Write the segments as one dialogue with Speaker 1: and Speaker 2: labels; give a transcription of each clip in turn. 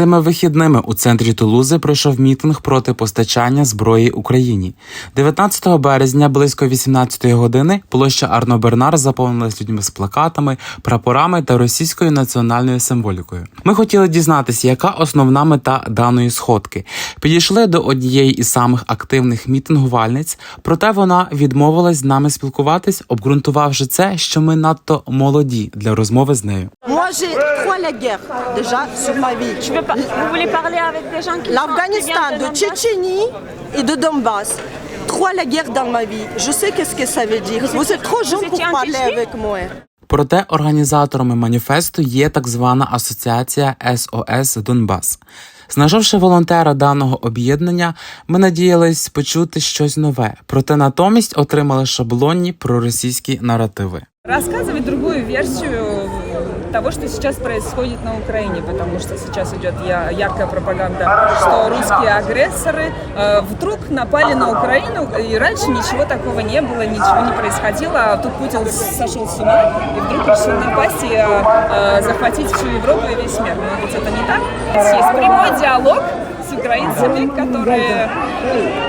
Speaker 1: Цими вихідними у центрі Тулузи пройшов мітинг проти постачання зброї Україні. 19 березня близько 18 години площа Арно Бернар заповнилась людьми з плакатами, прапорами та російською національною символікою. Ми хотіли дізнатися, яка основна мета даної сходки. Підійшли до однієї із самих активних мітингувальниць, проте вона відмовилась з нами спілкуватись, обґрунтувавши це, що ми надто молоді для розмови з нею.
Speaker 2: Moi, j'ai trois la L'Afghanistan, de Tchétchénie et de Donbass. Trois la guerre dans ma vie. Je sais qu'est-ce que ça veut dire. Vous êtes trop jeune pour parler avec moi.
Speaker 1: Проте організаторами маніфесту є так звана асоціація СОС Донбас. Знайшовши волонтера даного об'єднання, ми надіялись почути щось нове, проте натомість отримали шаблонні проросійські наративи.
Speaker 3: Рассказывать другую версию того, что сейчас происходит на Украине, потому что сейчас идет я- яркая пропаганда, что русские агрессоры э, вдруг напали на Украину, и раньше ничего такого не было, ничего не происходило, а тут Путин сошел с ума и вдруг решил напасть и э, э, захватить всю Европу и весь мир. Но ведь это не так. Есть прямой диалог с украинцами, которые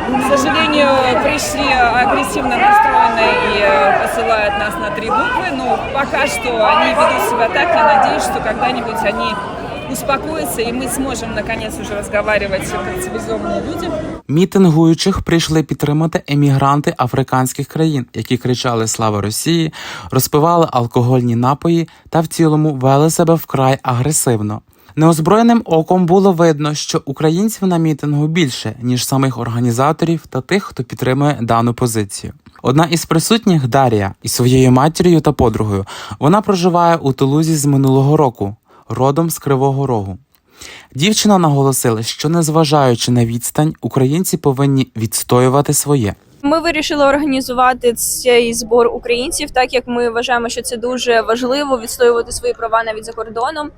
Speaker 3: к сожалению, пришли агрессивно настроенные и э, посылают нас на три буквы. Но пока что они ведут себя так. Я надеюсь, что когда-нибудь они успокоятся, и мы сможем наконец уже разговаривать как цивилизованные люди.
Speaker 1: Мітингуючих прийшли підтримати емігранти африканських країн, які кричали Слава Росії, розпивали алкогольні напої та в цілому вели себе вкрай агресивно. Неозброєним оком було видно, що українців на мітингу більше ніж самих організаторів та тих, хто підтримує дану позицію. Одна із присутніх Дар'я із своєю матір'ю та подругою. Вона проживає у Тулузі з минулого року, родом з Кривого Рогу. Дівчина наголосила, що незважаючи на відстань, українці повинні відстоювати своє.
Speaker 4: Ми вирішили організувати цей збор українців, так як ми вважаємо, що це дуже важливо відстоювати свої права навіть за кордоном.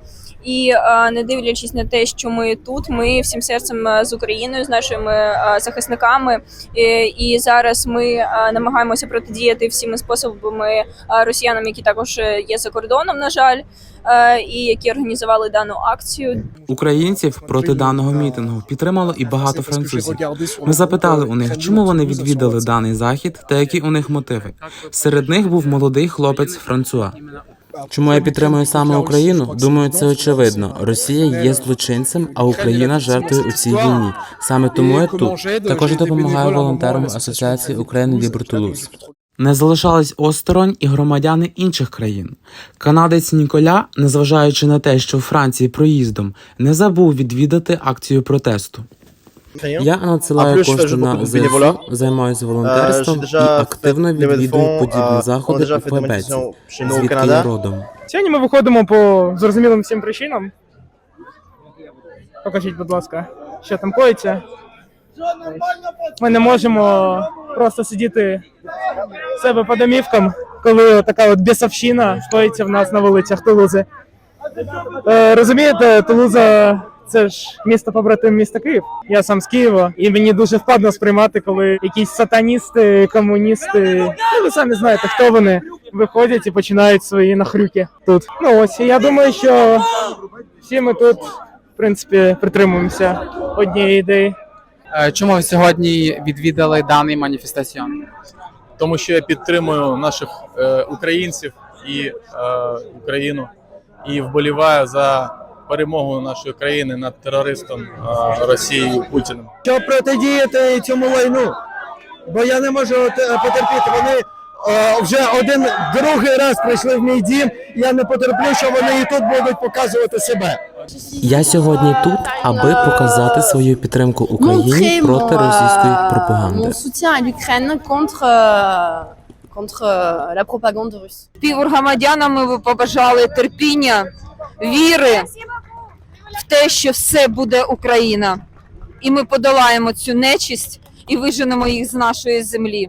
Speaker 4: І е, не дивлячись на те, що ми тут, ми всім серцем е, з Україною, з нашими е, захисниками. І, зараз ми намагаємося протидіяти всіми способами росіянам, які також є за кордоном, на жаль, і які організували дану акцію.
Speaker 1: Українців проти даного мітингу підтримало і багато французів. Ми запитали у них, чому вони відвідали даний захід та які у них мотиви. Серед них був молодий хлопець Франсуа. Чому я підтримую саме Україну? Думаю, це очевидно. Росія є злочинцем, а Україна жертвою у цій війні. Саме тому я тут також допомагаю волонтерам Асоціації України Лібертулус. Не залишались осторонь і громадяни інших країн. Канадець Ніколя, незважаючи на те, що в Франції проїздом, не забув відвідати акцію протесту. Я надсилаю кошти на ЗСУ, займаюся
Speaker 5: Euh,
Speaker 1: волонтерством і активно відвідую подібні заходи у Квебеці, звідки я родом.
Speaker 6: Сьогодні ми виходимо по зрозумілим всім причинам. Покажіть, будь ласка, що там коїться. Ми не можемо просто сидіти в себе по домівкам, коли така от бісовщина коїться в нас на вулицях Тулузи. Е, розумієте, Тулуза це ж місто побратим міста Київ. Я сам з Києва, і мені дуже впадно сприймати, коли якісь сатаністи, комуністи, ну ви самі знаєте, хто вони виходять і починають свої нахрюки тут. Ну ось і я думаю, що всі ми тут, в принципі, притримуємося однієї ідеї.
Speaker 7: Е, Чому ви сьогодні відвідали даний маніфестаціон?
Speaker 8: тому що я підтримую наших е, українців і е, Україну і вболіваю за перемогу нашої країни над терористом е, Росії Путіним.
Speaker 5: Щоб протидіяти цьому лайну, бо я не можу е, потерпіти. Вони е, вже один другий раз прийшли в мій дім. Я не потерплю, що вони і тут будуть показувати себе.
Speaker 1: Я сьогодні тут, аби показати свою підтримку Україні проти російської пропаганди.
Speaker 9: Russe.
Speaker 3: Співгромадянам ми побажали терпіння, віри в те, що все буде Україна. І ми подолаємо цю нечисть і виженемо їх з нашої землі.